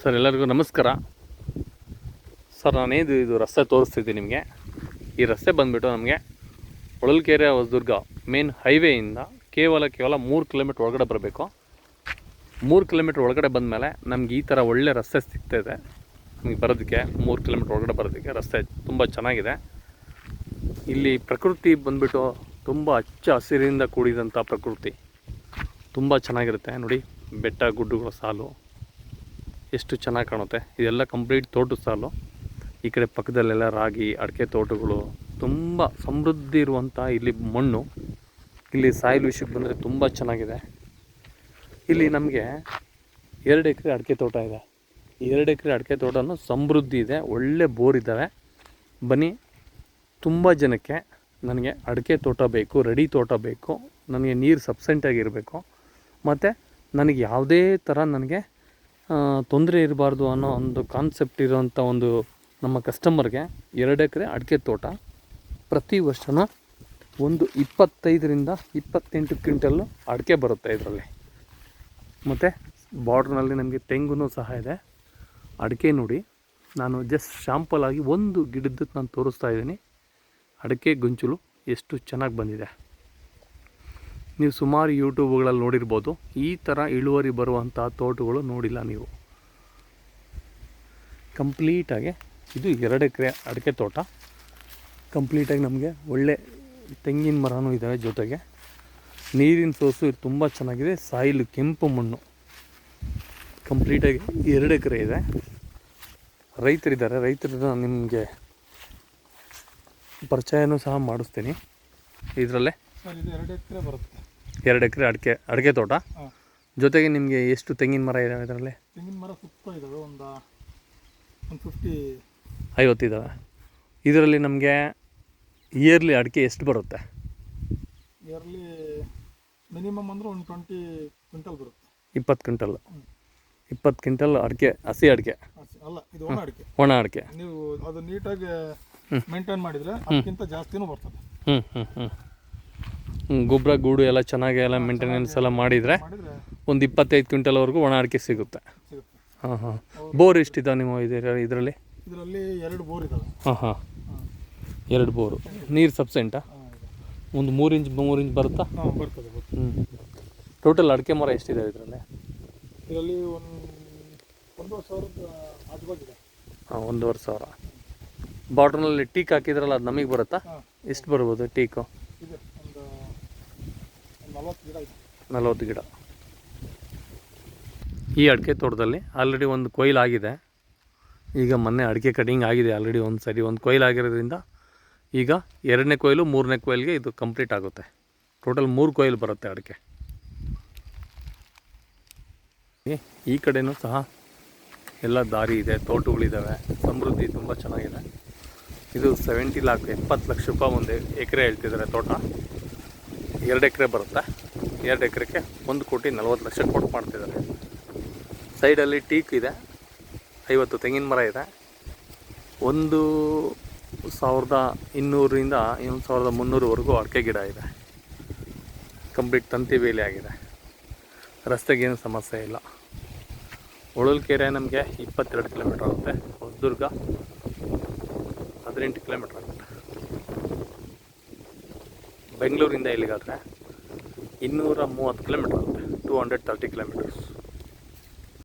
Sir, ಎಲ್ಲರಿಗೂ ನಮಸ್ಕಾರ. Sir, ನಾನೇದು ಇದು ರಸ್ತೆ ತೋರಿಸ್ತಿದ್ದೀನಿ ನಿಮಗೆ. ಈ ರಸ್ತೆ ಬಂದುಬಿಟ್ಟು ನಮಗೆ ಹೊಳಲ್ಕೆರೆ ಹೊಸದುರ್ಗ ಮೇನ್ ಹೈವೇಯಿಂದ ಕೇವಲ ಕೇವಲ ಮೂರು ಕಿಲೋಮೀಟ್ರ್ ಒಳಗಡೆ ಬರಬೇಕು. ಮೂರು ಕಿಲೋಮೀಟ್ರ್ ಒಳಗಡೆ ಬಂದಮೇಲೆ ನಮ್ಗೆ ಈ ಥರ ಒಳ್ಳೆ ರಸ್ತೆ ಸಿಗ್ತಾಯಿದೆ ನಮಗೆ ಬರೋದಕ್ಕೆ ಮೂರು ಕಿಲೋಮೀಟ್ರ್ ಒಳಗಡೆ ಬರೋದಕ್ಕೆ ರಸ್ತೆ ತುಂಬ ಚೆನ್ನಾಗಿದೆ. ಇಲ್ಲಿ ಪ್ರಕೃತಿ ಬಂದ್ಬಿಟ್ಟು ತುಂಬ ಹಚ್ಚ ಹಸಿರಿನಿಂದ ಕೂಡಿದಂಥ ಪ್ರಕೃತಿ. ತುಂಬ ಚೆನ್ನಾಗಿರುತ್ತೆ. ನೋಡಿ, ಬೆಟ್ಟ, ಗುಡ್ಡಗಳ, ಸಾಲು. ಎಷ್ಟು ಚೆನ್ನಾಗಿ ಕಾಣುತ್ತೆ. ಇದೆಲ್ಲ ಕಂಪ್ಲೀಟ್ ತೋಟದ ಸಾಲು. ಈ ಕಡೆ ಪಕ್ಕದಲ್ಲೆಲ್ಲ ರಾಗಿ, ಅಡಿಕೆ ತೋಟಗಳು. ತುಂಬ ಸಮೃದ್ಧಿ ಇರುವಂಥ ಇಲ್ಲಿ ಮಣ್ಣು. ಇಲ್ಲಿ ಸಾಯಿಲ್ ವಿಷಯಕ್ಕೆ ಬಂದರೆ ತುಂಬ ಚೆನ್ನಾಗಿದೆ. ಇಲ್ಲಿ ನಮಗೆ ಎರಡು ಎಕರೆ ಅಡಿಕೆ ತೋಟ ಇದೆ. ಎರಡು ಎಕರೆ ಅಡಿಕೆ ತೋಟನೂ ಸಮೃದ್ಧಿ ಇದೆ. ಒಳ್ಳೆ ಬೋರ್ ಇದ್ದಾವೆ ಬನ್ನಿ, ತುಂಬ ಜನಕ್ಕೆ ನನಗೆ ಅಡಿಕೆ ತೋಟ ಬೇಕು, ರೆಡಿ ತೋಟ ಬೇಕು, ನನಗೆ ನೀರು ಸಬ್ಸೆಂಟಾಗಿರಬೇಕು ಮತ್ತು ನನಗೆ ಯಾವುದೇ ಥರ ನನಗೆ ತೊಂದರೆ ಇರಬಾರ್ದು ಅನ್ನೋ ಒಂದು ಕಾನ್ಸೆಪ್ಟ್ ಇರೋವಂಥ ಒಂದು ನಮ್ಮ ಕಸ್ಟಮರ್ಗೆ ಎರಡು ಎಕರೆ ಅಡಿಕೆ ತೋಟ ಪ್ರತಿ ವರ್ಷವೂ ಒಂದು ಇಪ್ಪತ್ತೈದರಿಂದ ಇಪ್ಪತ್ತೆಂಟು ಕ್ವಿಂಟಲ್ಲು ಅಡಿಕೆ ಬರುತ್ತೆ ಇದರಲ್ಲಿ. ಮತ್ತು ಬಾರ್ಡ್ರ್ನಲ್ಲಿ ನಮಗೆ ತೆಂಗು ಸಹ ಇದೆ. ಅಡಿಕೆ ನೋಡಿ, ನಾನು ಜಸ್ಟ್ ಶಾಂಪಲ್ ಆಗಿ ಒಂದು ಗಿಡದ್ದು ನಾನು ತೋರಿಸ್ತಾ ಇದ್ದೀನಿ. ಅಡಿಕೆ ಗೊಂಚಲು ಎಷ್ಟು ಚೆನ್ನಾಗಿ ಬಂದಿದೆ. ನೀವು ಸುಮಾರು ಯೂಟ್ಯೂಬ್ಗಳಲ್ಲಿ ನೋಡಿರ್ಬೋದು, ಈ ಥರ ಇಳುವರಿ ಬರುವಂಥ ತೋಟಗಳು ನೋಡಿಲ್ಲ ನೀವು. ಕಂಪ್ಲೀಟಾಗಿ ಇದು ಎರಡು ಎಕರೆ ಅಡಿಕೆ ತೋಟ. ಕಂಪ್ಲೀಟಾಗಿ ನಮಗೆ ಒಳ್ಳೆ ತೆಂಗಿನ ಮರನೂ ಇದ್ದಾವೆ ಜೊತೆಗೆ. ನೀರಿನ ಸೋಸು ಇದು ತುಂಬ ಚೆನ್ನಾಗಿದೆ, ಸಾಯಿಲು ಕೆಂಪು ಮಣ್ಣು. ಕಂಪ್ಲೀಟಾಗಿ ಎರಡು ಎಕರೆ ಇದೆ. ರೈತರಿದ್ದಾರೆ, ರೈತರನ್ನ ನಿಮಗೆ ಪರಿಚಯನೂ ಸಹ ಮಾಡಿಸ್ತೀನಿ. ಇದರಲ್ಲೇ? ಸರ್ ಇದು ಎರಡು ಎಕರೆ ಬರುತ್ತೆ. ಎರಡು ಎಕರೆ ಅಡಿಕೆ ಅಡಿಕೆ ತೋಟ. ಜೊತೆಗೆ ನಿಮಗೆ ಎಷ್ಟು ತೆಂಗಿನ ಮರ ಇದಾವೆ ಇದರಲ್ಲಿ? ತೆಂಗಿನ ಮರ ಸುತ್ತ ಇದ್ದಾವೆ ಒಂದು ಒಂದು ಫಿಫ್ಟಿ ಐವತ್ತಿದ್ದಾವೆ ಇದರಲ್ಲಿ ನಮಗೆ ಇಯರ್ಲಿ ಅಡಿಕೆ ಎಷ್ಟು ಬರುತ್ತೆ? ಇಯರ್ಲಿ ಮಿನಿಮಮ್ ಅಂದ್ರೆ ಒಂದು ಟ್ವೆಂಟಿ ಕ್ವಿಂಟಲ್ ಬರುತ್ತೆ. ಇಪ್ಪತ್ತು ಕ್ವಿಂಟಲ್ ಇಪ್ಪತ್ತು ಕ್ವಿಂಟಲ್ ಅಡಿಕೆ ಹಸಿ ಅಡಿಕೆ. ಅಲ್ಲ ಇದು ಒಣ ಅಡಿಕೆ. ಒಣ ಅಡಿಕೆ. ನೀವು ಅದು ನೀಟಾಗಿ ಮೇಂಟೈನ್ ಮಾಡಿದರೆ ಅದಕ್ಕಿಂತ ಜಾಸ್ತಿನೂ ಬರ್ತದೆ. ಹ್ಞೂ ಹ್ಞೂ ಹ್ಞೂ ಗೊಬ್ಬರ ಗೂಡು ಎಲ್ಲ ಚೆನ್ನಾಗಿ ಎಲ್ಲ ಮೇಂಟೆನೆನ್ಸ್ ಎಲ್ಲ ಮಾಡಿದರೆ ಒಂದು ಇಪ್ಪತ್ತೈದು ಕ್ವಿಂಟಲ್ವರೆಗೂ ಒಣ ಅಡಿಕೆ ಸಿಗುತ್ತೆ. ಹಾಂ ಹಾಂ. ಬೋರ್ ಎಷ್ಟಿದೆ ನಿಮ್ಮ ಇದರ ಇದರಲ್ಲಿ? ಇದರಲ್ಲಿ ಎರಡು ಬೋರ್ ಇದೆ ಹಾಂ ಹಾಂ. ಎರಡು ಬೋರು. ನೀರು ಸಬ್ಸೆಂಟಾ? ಒಂದು ಮೂರು ಇಂಚ್ ಮೂರು ಇಂಚ್ ಬರುತ್ತಾ? ಬರ್ತದೆ ಹ್ಞೂ ಟೋಟಲ್ ಅಡಿಕೆ ಮರ ಎಷ್ಟಿದೆ ಇದರಲ್ಲಿ? ಇದರಲ್ಲಿ ಒಂದು ಒಂದೂವರೆ ಸಾವಿರದ ಆಜುಬಾಜಿದೆ. ಹಾಂ ಒಂದೂವರೆ ಸಾವಿರ. ಬಾರ್ಡ್ರ್ನಲ್ಲಿ ಟೀಕ್ ಹಾಕಿದ್ರಲ್ಲ ಅದು ನಮಗೆ ಬರುತ್ತಾ? ಎಷ್ಟು ಬರ್ಬೋದು ಟೀಕು? ನಲ್ವತ್ತು ಗಿಡ ಈ ಅಡಿಕೆ ತೋಟದಲ್ಲಿ ಆಲ್ರೆಡಿ ಒಂದು ಕೊಯ್ಲು ಆಗಿದೆ. ಈಗ ಮೊನ್ನೆ ಅಡಿಕೆ ಕಟಿಂಗ್ ಆಗಿದೆ ಆಲ್ರೆಡಿ ಒಂದು ಸರಿ. ಒಂದು ಕೊಯ್ಲು ಆಗಿರೋದ್ರಿಂದ ಈಗ ಎರಡನೇ ಕೊಯ್ಲು ಮೂರನೇ ಕೊಯ್ಲಿಗೆ ಇದು ಕಂಪ್ಲೀಟ್ ಆಗುತ್ತೆ. ಟೋಟಲ್ ಮೂರು ಕೊಯ್ಲು ಬರುತ್ತೆ ಅಡಿಕೆ. ಈ- ಕಡೆಯೂ ಕಡೆನೂ ಸಹ ಎಲ್ಲ ದಾರಿ ಇದೆ ತೋಟಗಳಿದ್ದಾವೆ ಸಮೃದ್ಧಿ ತುಂಬ ಚೆನ್ನಾಗಿದೆ. ಇದು ಸೆವೆಂಟಿ ಲಾಕ್ ಎಪ್ಪತ್ತು ಲಕ್ಷ ರೂಪಾಯಿ ಒಂದು ಎಕರೆ ಹೇಳ್ತಿದ್ದಾರೆ ತೋಟ. ಎರಡು ಎಕರೆ ಬರುತ್ತೆ? ಎರಡು ಎಕರೆಗೆ ಒಂದು ಕೋಟಿ ನಲ್ವತ್ತು ಲಕ್ಷ ಕೊಟ್ಟು ಮಾಡ್ತಿದ್ದಾರೆ. ಸೈಡಲ್ಲಿ ಟೀಕ್ ಇದೆ. ಐವತ್ತು ತೆಂಗಿನ ಮರ ಇದೆ. ಒಂದು ಸಾವಿರದ ಇನ್ನೂರರಿಂದ ಒಂದು ಸಾವಿರದ ಮುನ್ನೂರವರೆಗೂ ಅಡಿಕೆ ಗಿಡ ಇದೆ. ಕಂಪ್ಲೀಟ್ ತಂತಿ ಬೇಲಿ ಆಗಿದೆ. ರಸ್ತೆಗೇನು ಸಮಸ್ಯೆ ಇಲ್ಲ. ಉಳಲ್ಕೆರೆ ನಮಗೆ ಇಪ್ಪತ್ತೆರಡು ಕಿಲೋಮೀಟ್ರ್ ಆಗುತ್ತೆ. ಹೊಸದುರ್ಗ ಹದಿನೆಂಟು ಕಿಲೋಮೀಟ್ರ್ ಆಗುತ್ತೆ. ಬೆಂಗಳೂರಿಂದ ಇಲ್ಲಿಗಾದರೆ ಇನ್ನೂರ ಮೂವತ್ತು ಕಿಲೋಮೀಟ್ರ್ ಆಗುತ್ತೆ ಟೂ ಹಂಡ್ರೆಡ್ ತರ್ಟಿ ಕಿಲೋಮೀಟರ್ಸ್